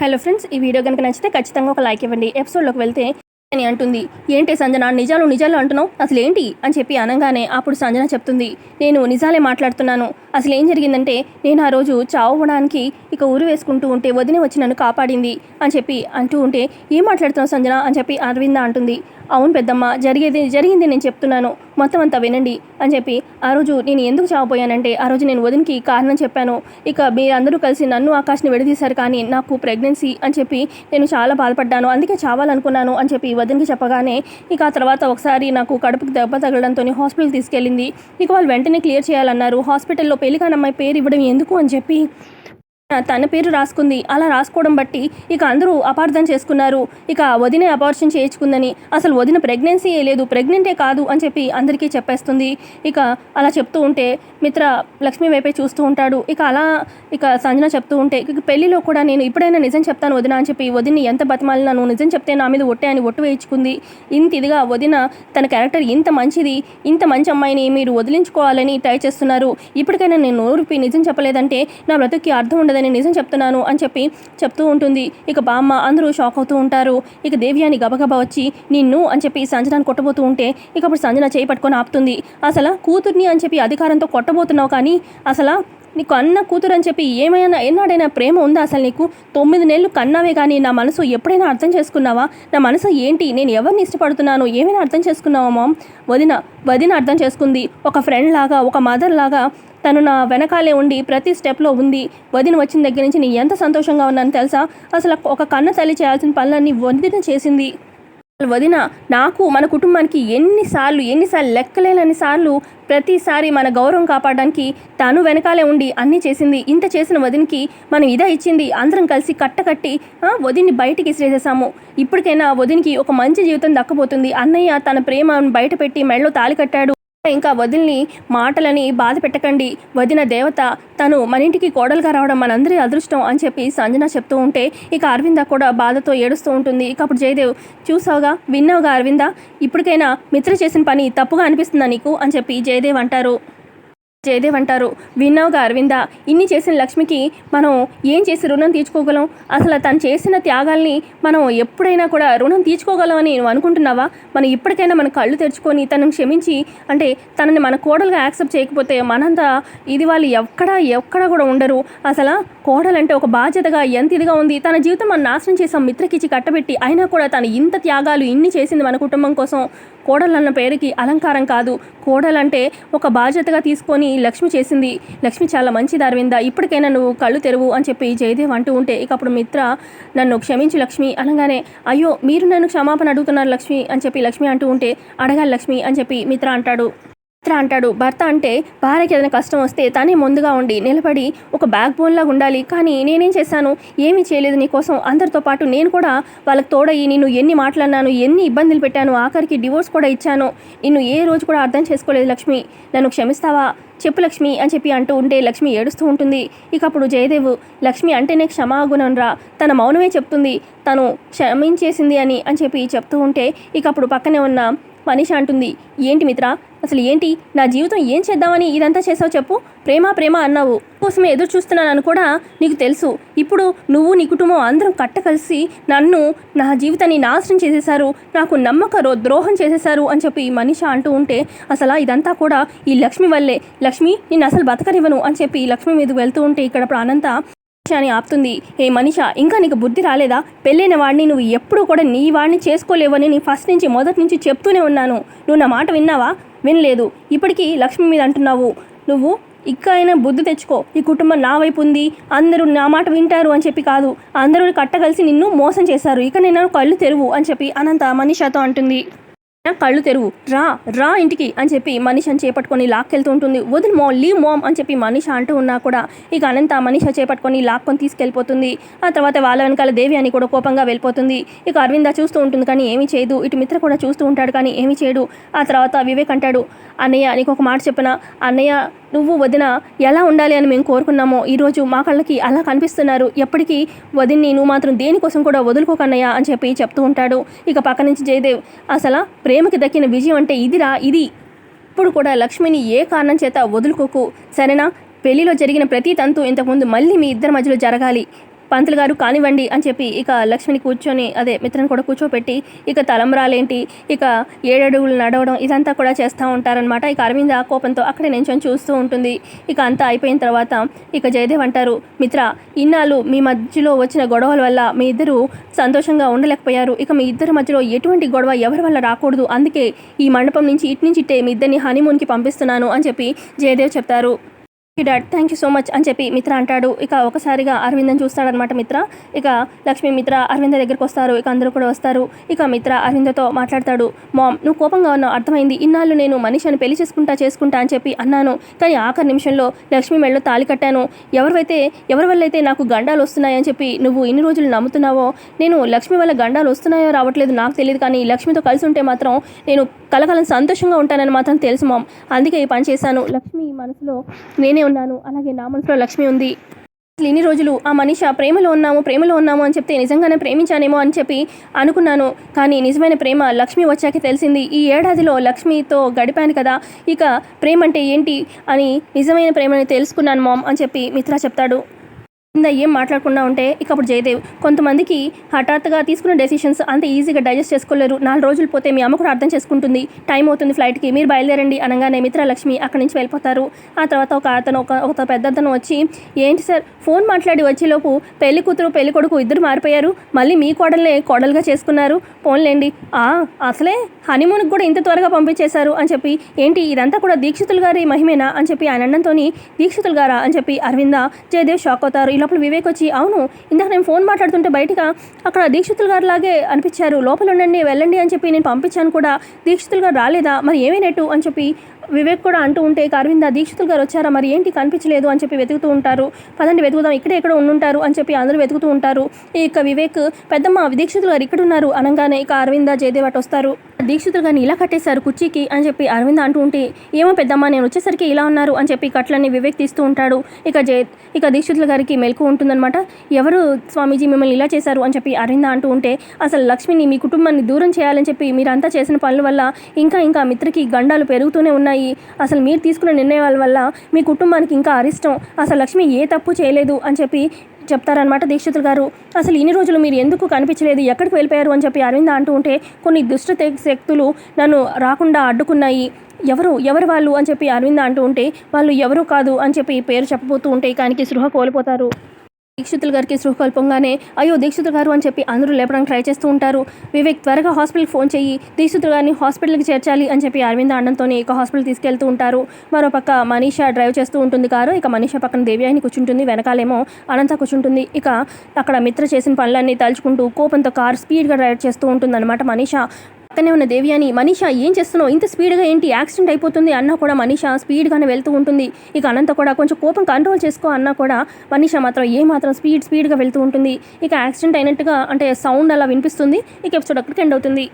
Hello friends ఈ video కనుక నచ్చితే ఖచ్చితంగా ఒక లైక్ ఇవ్వండి. ఎపిసోడ్లోకి వెళ్తే అని అంటుంది. ఏంటి సంజన నిజాలు నిజాలు అంటున్నావు? అసలు ఏంటి? అని చెప్పి అనగానే అప్పుడు సంజన చెప్తుంది. నేను నిజాలే మాట్లాడుతున్నాను. అసలు ఏం జరిగిందంటే నేను ఆ రోజు చావడానికి ఇక ఊరు వేసుకుంటూ ఉంటే వదిన వచ్చి నన్ను కాపాడింది అని చెప్పి అంటూ ఉంటే ఏం మాట్లాడుతున్నావు సంజన? అని చెప్పి అరవింద అంటుంది. అవును పెద్దమ్మ జరిగేది జరిగింది నేను చెప్తున్నాను. మొత్తం అంతా వినండి. అని చెప్పి ఆ రోజు నేను ఎందుకు చావపోయానంటే ఆ రోజు నేను వదినికి కారణం చెప్పాను. ఇక మీరందరూ కలిసి నన్ను ఆకాష్ని విడదీశారు కానీ నాకు ప్రెగ్నెన్సీ అని చెప్పి నేను చాలా బాధపడ్డాను. అందుకే చావాలనుకున్నాను అని చెప్పి వదినకి చెప్పగానే ఇక ఆ తర్వాత ఒకసారి నాకు కడుపుకి దెబ్బ తగలడంతో హాస్పిటల్ తీసుకెళ్ళింది. ఇక వాళ్ళు వెంటనే క్లియర్ చేయాలన్నారు. హాస్పిటల్లో పెళ్ళికాని అమ్మాయి పేరు ఇవ్వడం ఎందుకు అని చెప్పి తన పేరు రాసుకుంది. అలా రాసుకోవడం బట్టి ఇక అందరూ అపార్థం చేసుకున్నారు. ఇక వదిన అపార్షన్ చేయించుకుందని. అసలు వదిన ప్రెగ్నెన్సీ లేదు. ప్రెగ్నెంటే కాదు అని చెప్పి అందరికీ చెప్పేస్తుంది. ఇక అలా చెప్తూ ఉంటే మిత్ర లక్ష్మి వైపే చూస్తూ ఉంటాడు. ఇక అలా ఇక సంజన చెప్తూ ఉంటే ఇక పెళ్ళిలో కూడా నేను ఇప్పుడైనా నిజం చెప్తాను వదిన అని చెప్పి వదిన ఎంత బతిమాలినా నువ్వు నిజం చెప్తే నా మీద ఒట్టే అని ఒట్టు వేయించుకుంది. ఇంత ఇదిగా వదిన తన క్యారెక్టర్ ఇంత మంచిది ఇంత మంచి అమ్మాయిని మీరు వదిలించుకోవాలని ట్రై చేస్తున్నారు. ఇప్పటికైనా నేను నోరుపి నిజం చెప్పలేదంటే నా బ్రతుకి అర్థం ఉండదు ఉండదని నిజం చెప్తున్నాను అని చెప్పి చెప్తూ ఉంటుంది. ఇక బామ్మ అందరూ షాక్ అవుతూ ఉంటారు. ఇక దేవ్యాని గబగబా వచ్చి నిన్ను అని చెప్పి సంజనాన్ని కొట్టబోతూ ఉంటే ఇక అప్పుడు సంజన చేయి పట్టుకొని ఆపుతుంది. అసలు కూతుర్ని అని చెప్పి అధికారంతో కొట్టబోతున్నావు కానీ అసలు నీకు అన్న కూతురు అని చెప్పి ఏమైనా ఎన్నాడైనా ప్రేమ ఉందా అసలు నీకు? తొమ్మిది నెలలు కన్నావే కానీ నా మనసు ఎప్పుడైనా అర్థం చేసుకున్నావా? నా మనసు ఏంటి? నేను ఎవరిని ఇష్టపడుతున్నాను? ఏమైనా అర్థం చేసుకున్నావా మామ్? వదిన వదిన అర్థం చేసుకుంది. ఒక ఫ్రెండ్ లాగా ఒక మదర్ లాగా తను నా వెనకాలే ఉండి ప్రతి స్టెప్లో ఉంది. వదిన వచ్చిన దగ్గర నుంచి నేను ఎంత సంతోషంగా ఉన్నాను తెలుసా? అసలు ఒక కన్న తల్లి చేయాల్సిన పనులన్నీ వదిన చేసింది. వదిన నాకు మన కుటుంబానికి ఎన్నిసార్లు ఎన్నిసార్లు లెక్కలేనన్ని సార్లు ప్రతిసారి మన గౌరవం కాపాడడానికి తను వెనకాలే ఉండి అన్నీ చేసింది. ఇంత చేసిన వదినికి మనం ఇదే ఇచ్చింది? అందరం కలిసి కట్టకట్టి వదిన్ని బయటికి ఇసిరేసేసాము ఇప్పటికైనా వదినికి ఒక మంచి జీవితం దక్కబోతుంది. అన్నయ్య తన ప్రేమను బయటపెట్టి మెడలో తాళి కట్టాడు. ఇంకా వదిలిని మాటలని బాధ పెట్టకండి. వదిన దేవత తను మన ఇంటికి కోడలుగా రావడం మనందరి అదృష్టం అని చెప్పి సంజన చెప్తూ ఉంటే ఇక అరవింద కూడా బాధతో ఏడుస్తూ ఉంటుంది. ఇక అప్పుడు జయదేవ్ చూసావుగా? విన్నావుగా అరవింద? ఇప్పటికైనా మిత్ర చేసిన పని తప్పుగా అనిపిస్తుందా నీకు? అని చెప్పి జయదేవ్ అంటారు. జయదేవ్ అంటారు విన్నావుగా అరవింద? ఇన్ని చేసిన లక్ష్మికి మనం ఏం చేసి రుణం తీర్చుకోగలం? అసలు తను చేసిన త్యాగాల్ని మనం ఎప్పుడైనా కూడా రుణం తీర్చుకోగలం అని నువ్వు అనుకుంటున్నావా? మనం ఇప్పటికైనా మన కళ్ళు తెరుచుకొని తనను క్షమించి అంటే తనని మన కోడలుగా యాక్సెప్ట్ చేయకపోతే మనంతా ఇది వాళ్ళు ఎక్కడ ఎక్కడ కూడా ఉండరు. అసలు కోడలంటే ఒక బాధ్యతగా ఎంత ఇదిగా ఉంది. తన జీవితం మనం నాశనం చేసాం మిత్రకిచ్చి కట్టబెట్టి అయినా కూడా తను ఇంత త్యాగాలు ఇన్ని చేసింది మన కుటుంబం కోసం. కోడలన్న పేరుకి అలంకారం కాదు. కోడలంటే ఒక బాధ్యతగా తీసుకొని లక్ష్మి చేసింది. లక్ష్మి చాలా మంచి అరవింద. ఇప్పటికైనా నువ్వు కళ్ళు తెరువు అని చెప్పి జయదేవ్ అంటూ ఉంటే ఇక అప్పుడు మిత్ర నన్ను క్షమించు లక్ష్మి అనగానే అయ్యో మీరు నన్ను క్షమాపణ అడుగుతున్నారు లక్ష్మి అని చెప్పి లక్ష్మి అంటూ ఉంటే అడగాలి లక్ష్మి అని చెప్పి మిత్ర అంటాడు. మిత్ర అంటాడు. భర్త అంటే భార్యకి ఏదైనా కష్టం వస్తే తనే ముందుగా ఉండి నిలబడి ఒక బ్యాక్ బోన్ లాగా ఉండాలి. కానీ నేనేం చేశాను? ఏమీ చేయలేదు నీకోసం. అందరితో పాటు నేను కూడా వాళ్ళకి తోడయి నిన్ను ఎన్ని మాట్లాడినాను ఎన్ని ఇబ్బందులు పెట్టాను ఆఖరికి డివోర్స్ కూడా ఇచ్చాను. నిన్ను ఏ రోజు కూడా అర్థం చేసుకోలేదు లక్ష్మి. నన్ను క్షమిస్తావా? చెప్పు లక్ష్మి అని చెప్పి అంటూ ఉంటే లక్ష్మి ఏడుస్తూ ఉంటుంది. ఇక అప్పుడు జయదేవ్ లక్ష్మి అంటేనే క్షమాగుణంరా తన మౌనమే చెప్తుంది. తను క్షమించేసింది అని అని చెప్పి చెప్తూ ఉంటే ఇక అప్పుడు పక్కనే ఉన్న మనీష అంటుంది. ఏంటి మిత్ర? అసలు ఏంటి? నా జీవితం ఏం చేద్దామని ఇదంతా చేసావు చెప్పు? ప్రేమ ప్రేమ అన్నావు. కోసమే ఎదురు చూస్తున్నానని కూడా నీకు తెలుసు. ఇప్పుడు నువ్వు నీ కుటుంబం అందరం కట్ట కలిసి నన్ను నా జీవితాన్ని నాశనం చేసేశారు. నాకు నమ్మక ద్రోహం చేసేశారు అని చెప్పి మనీష అంటూ ఉంటే అసలు ఇదంతా కూడా ఈ లక్ష్మి వల్లే. లక్ష్మి నేను అసలు బతకనివ్వను అని చెప్పి లక్ష్మి మీదకి వెళ్తూ ఉంటే ఇక్కడ ప్రాణంతా అని ఆపుతుంది. ఏ మనిష ఇంకా నీకు బుద్ధి రాలేదా? పెళ్ళైన వాడిని నువ్వు ఎప్పుడూ కూడా నీ వాడిని చేసుకోలేవని నీ ఫస్ట్ నుంచి మొదటి నుంచి చెప్తూనే ఉన్నాను. నువ్వు నా మాట విన్నావా? వినలేదు. ఇప్పటికీ లక్ష్మి మీద అంటున్నావు. నువ్వు ఇక్కడ అయినా బుద్ధి తెచ్చుకో. ఈ కుటుంబం నా వైపు ఉంది. అందరూ నా మాట వింటారు అని చెప్పి కాదు. అందరూ కట్టగలిసి నిన్ను మోసం చేశారు. ఇక నేను కళ్ళు తెరువు అని చెప్పి అనంత మనిషతో అంటుంది. కళ్ళు తెరువు. రా రా ఇంటికి అని చెప్పి మనీషని చేపట్టుకొని లాక్కెళ్తూ ఉంటుంది వదిలి మో లీవ్ మోమ్ అని చెప్పి మనీష అంటూ ఉన్నా కూడా ఇక అనంత మనీష చేపట్టుకొని లాక్కొని తీసుకెళ్ళిపోతుంది. ఆ తర్వాత వాళ్ళ వెనకాల దేవి అని కూడా కోపంగా వెళ్ళిపోతుంది. ఇక అరవింద చూస్తూ ఉంటుంది కానీ ఏమీ చేయదు. ఇటు మిత్ర కూడా చూస్తూ ఉంటాడు కానీ ఏమీ చేయడు. ఆ తర్వాత వివేక్ అంటాడు అన్నయ్య నీకు ఒక మాట చెప్పిన? అన్నయ్య నువ్వు వదిన ఎలా ఉండాలి అని మేము కోరుకున్నామో ఈరోజు మా కళ్ళకి అలా కనిపిస్తున్నారు. ఎప్పటికీ వదిన్ని నువ్వు మాత్రం దేనికోసం కూడా వదులుకోకన్నయ్యా అని చెప్పి చెప్తూ ఉంటాడు. ఇక పక్క నుంచి జయదేవ్ అసలు ప్రేమకి దక్కిన విజయం అంటే ఇదిరా ఇది. ఇప్పుడు కూడా లక్ష్మిని ఏ కారణం చేత వదులుకోకు. సరేనా? పెళ్ళిలో జరిగిన ప్రతి తంతు ఇంతకుముందు మళ్ళీ మీ ఇద్దరి మధ్యలో జరగాలి. పంతులు గారు కానివ్వండి అని చెప్పి ఇక లక్ష్మిని కూర్చొని అదే మిత్రని కూడా కూర్చోపెట్టి ఇక తలంబ్రాలేంటి ఇక ఏడడుగులు నడవడం ఇదంతా కూడా చేస్తూ ఉంటారనమాట ఇక అరవింద ఆ కోపంతో అక్కడే నించొని చూస్తూ ఉంటుంది. ఇక అంతా అయిపోయిన తర్వాత ఇక జయదేవ్ అంటారు మిత్ర ఇన్నాళ్ళు మీ మధ్యలో వచ్చిన గొడవల వల్ల మీ ఇద్దరు సంతోషంగా ఉండలేకపోయారు. ఇక మీ ఇద్దరి మధ్యలో ఎటువంటి గొడవ ఎవరి వల్ల రాకూడదు. అందుకే ఈ మండపం నుంచి ఇటు నుంచి ఇట్టే మీ ఇద్దరిని హనీమూన్కి పంపిస్తున్నాను అని చెప్పి జయదేవ్ చెప్తారు. Dad thank you so much అని చెప్పి మిత్ర అంటాడు. ఇక ఒకసారిగా అరవిందని చూస్తాడనమాట మిత్ర. ఇక లక్ష్మి మిత్ర అరవింద దగ్గరికి వస్తారు. ఇక అందరూ కూడా వస్తారు. ఇక మిత్ర అరవిందతో మాట్లాడతాడు. మామ్ నువ్వు కోపంగా ఉన్నావు. అర్థమైంది. ఇన్నాళ్ళు నేను మనిషిని పెళ్ళి చేసుకుంటా చేసుకుంటా అని చెప్పి అన్నాను. కానీ ఆఖరి నిమిషంలో లక్ష్మి మెళ్ళలో తాలి కట్టాను. ఎవరైతే ఎవరి వల్ల అయితే నాకు గండాలు వస్తున్నాయని చెప్పి నువ్వు ఇన్ని రోజులు నమ్ముతున్నావో నేను లక్ష్మి వల్ల గండాలు వస్తున్నాయో రావట్లేదు నాకు తెలియదు. కానీ లక్ష్మితో కలిసి ఉంటే మాత్రం నేను కలకాలం సంతోషంగా ఉంటానని మాత్రం తెలుసు మామ్. అందుకే ఈ పని చేశాను. లక్ష్మి మనసులో నేనే ఉన్నాను. అలాగే నా మనసులో లక్ష్మి ఉంది. అసలు ఇన్ని రోజులు ఆ మనిషి ప్రేమలో ఉన్నాము ప్రేమలో ఉన్నాము అని చెప్తే నిజంగానే ప్రేమించానేమో అని చెప్పి అనుకున్నాను. కానీ నిజమైన ప్రేమ లక్ష్మి వచ్చాక తెలిసింది. ఈ ఏడాదిలో లక్ష్మితో గడిపాను కదా. ఇక ప్రేమ అంటే ఏంటి అని నిజమైన ప్రేమని తెలుసుకున్నాను మామ్ అని చెప్పి మిత్ర చెప్తాడు. ఏం మాట్లాడకుండా ఉంటే ఇక అప్పుడు జయదేవ్ కొంతమందికి హఠాత్తుగా తీసుకున్న డెసిషన్స్ అంత ఈజీగా డైజెస్ట్ చేసుకోలేరు. నాలుగు రోజులు పోతే మీ అమ్మ కూడా అర్థం చేసుకుంటుంది. టైం అవుతుంది ఫ్లైట్కి మీరు బయలుదేరండి అనగానే మిత్రలక్ష్మి అక్కడి నుంచి వెళ్ళిపోతారు. ఆ తర్వాత ఒక అతను ఒక ఒక పెద్ద అతను వచ్చి ఏంటి సార్? ఫోన్ మాట్లాడి వచ్చేలోపు పెళ్ళి కూతురు పెళ్ళి కొడుకు ఇద్దరు మారిపోయారు. మళ్ళీ మీ కోడలే కోడలుగా చేసుకున్నారు. ఫోన్లేండి ఆ అసలే? హనీమూన్కి కూడా ఇంత త్వరగా పంపించేశారు? అని చెప్పి ఏంటి ఇదంతా కూడా దీక్షితులు గారి మహిమేనా? అని చెప్పి ఆయన అన్నంతో దీక్షితులు గారా? అని చెప్పి అరవింద జయదేవ్ షాక్ అవుతారు. ఇలా లోపల వివేక్ వచ్చి అవును ఇందాక నేను ఫోన్ మాట్లాడుతుంటే బయటగా అక్కడ దీక్షితులు గారు లాగే అనిపించారు. లోపల ఉండండి వెళ్ళండి అని చెప్పి నేను పంపించాను కూడా. దీక్షితులు గారు రాలేదా? మరి ఏమైనట్టు? అని చెప్పి వివేక్ కూడా అంటూ ఉంటే ఇక అరవింద దీక్షితులు గారు వచ్చారా? మరి ఏంటి? కనిపించలేదు అని చెప్పి వెతుకుతూ ఉంటారు. పదండి వెతుకుదాం. ఇక్కడే ఎక్కడ ఉండుంటారు అని చెప్పి అందరూ వెతుకుతూ ఉంటారు. ఇక వివేక్ పెద్దమ్మ దీక్షితులు గారు ఇక్కడ ఉన్నారు అనగానే ఇక అరవింద జయదేవ్ అటు వస్తారు. దీక్షితులు గారిని ఇలా కట్టేశారు కుర్చీకి అని చెప్పి అరవింద అంటూ ఉంటే ఏమో పెద్దమ్మ నేను వచ్చేసరికి ఇలా ఉన్నారు అని చెప్పి కట్లన్నీ వివేక్ తీస్తూ ఉంటాడు. ఇక జయ ఇక దీక్షితుల గారికి మెలకు ఉంటుందన్నమాట. ఎవరు స్వామీజీ మిమ్మల్ని ఇలా చేశారు? అని చెప్పి అరవింద అంటూ ఉంటే అసలు లక్ష్మిని మీ కుటుంబాన్ని దూరం చేయాలని చెప్పి మీరంతా చేసిన పనుల వల్ల ఇంకా ఇంకా మిత్రకి గండాలు పెరుగుతూనే ఉన్నాయి. అసలు మీరు తీసుకున్న నిర్ణయాల వల్ల మీ కుటుంబానికి ఇంకా అరిష్టం. అసలు లక్ష్మి ఏ తప్పు చేయలేదు అని చెప్పి చెప్తారనమాట దీక్షితులు గారు. అసలు ఇన్ని రోజులు మీరు ఎందుకు కనిపించలేదు? ఎక్కడికి వెళ్ళిపోయారు అని చెప్పి అరవింద అంటూ ఉంటే కొన్ని దుష్ట శక్తులు నన్ను రాకుండా అడ్డుకున్నాయి. ఎవరు? ఎవరు వాళ్ళు? అని చెప్పి అరవింద అంటూ ఉంటే వాళ్ళు ఎవరు కాదు అని చెప్పి పేరు చెప్పబోతూ ఉంటే కానికి సృహ కోల్పోతారు. దీక్షితులు గారికి సృహ అయ్యో దీక్షితులు గారు అని చెప్పి అందరూ లేపడానికి ట్రై చేస్తూ ఉంటారు. వివేక్ త్వరగా హాస్పిటల్కి ఫోన్ చేయి దీక్షితులు గారిని హాస్పిటల్కి చేర్చాలి అని చెప్పి అరవింద అన్నంతోనే ఇక హాస్పిటల్ తీసుకెళ్తూ ఉంటారు. మరోపక్క మనీషా డ్రైవ్ చేస్తూ ఉంటుంది కారు ఇక మనీషా పక్కన దేవి అని కూర్చుంటుంది వెనకాలేమో అనంత కూర్చుంటుంది. ఇక అక్కడ మిత్ర చేసిన పనులన్నీ తలుచుకుంటూ కోపంతో కారు స్పీడ్గా డ్రైవ్ చేస్తూ ఉంటుంది అనమాట మనీషా. పక్కనే ఉన్న దేవ్యాని మనీష ఏం చేస్తున్నావు? ఇంత స్పీడ్గా ఏంటి? యాక్సిడెంట్ అయిపోతుంది అన్నా కూడా మనీష స్పీడ్గానే వెళ్తూ ఉంటుంది. ఇక అనంత కూడా కొంచెం కోపం కంట్రోల్ చేసుకో అన్నా కూడా మనీష మాత్రం ఏ మాత్రం స్పీడ్ స్పీడ్గా వెళ్తూ ఉంటుంది. ఇక యాక్సిడెంట్ అయినట్టుగా అంటే సౌండ్ అలా వినిపిస్తుంది. ఇక ఎపిసోడ్ అక్కడికి ఎండ్ అవుతుంది.